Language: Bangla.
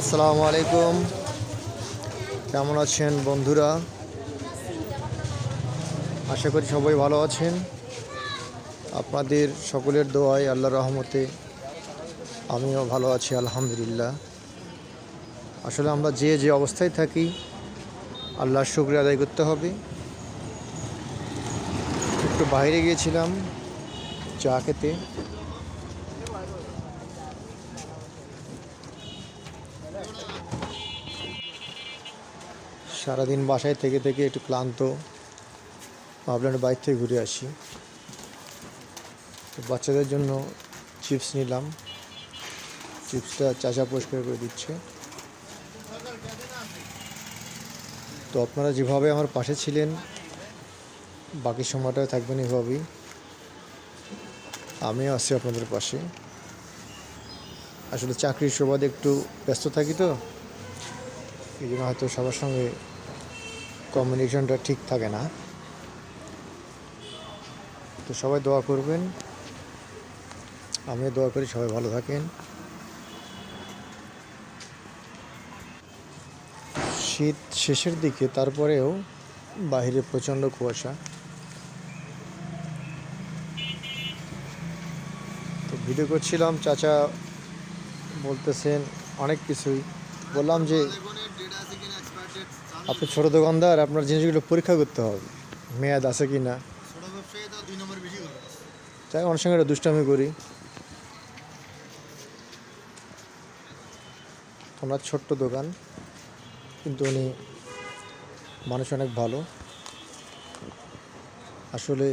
আসসালামু আলাইকুম। কেমন আছেন বন্ধুরা? আশা করি সবাই ভালো আছেন। আপনাদের সকলের দোয়ায় আল্লাহ রহমতে আমিও ভালো আছি, আলহামদুলিল্লাহ। আসলে আমরা যে যে অবস্থায় থাকি, আল্লাহর শুক্রিয়া আদায় করতে হবে। একটু বাইরে গিয়েছিলাম চা খেতে। সারাদিন বাসায় থেকে থেকে একটু ক্লান্ত, ভাবলাম বাইক থেকে ঘুরে আসি। তো বাচ্চাদের জন্য চিপস নিলাম। চিপসটা চাচা পরিষ্কার করে দিচ্ছে। তো আপনারা যেভাবে আমার পাশে ছিলেন, বাকি সময়টা থাকবেন এভাবেই। আমিও আছি আপনাদের পাশে। আসলে চাকরির সুবাদে একটু ব্যস্ত থাকি তো, এই জন্য হয়তো সবার সঙ্গে কমিউনিকেশনটা ঠিক থাকে না। তো সবাই দোয়া করবেন। আমিও দোয়া করি, সবাই ভালো থাকেন। শীত শেষের দিকে, তারপরেও বাইরে প্রচণ্ড কুয়াশা। তো ভিডিও করছিলাম, চাচা বলতেছেন অনেক কিছুই। বললাম যে আপনি ছোট দোকানদার, আপনার জিনিসগুলো পরীক্ষা করতে হবে। মেয়াদ আছে কি না? তাই ওনার সঙ্গে দুষ্টামি করি। ওনার ছোট্ট দোকান, কিন্তু উনি মানুষ অনেক ভালো। আসলে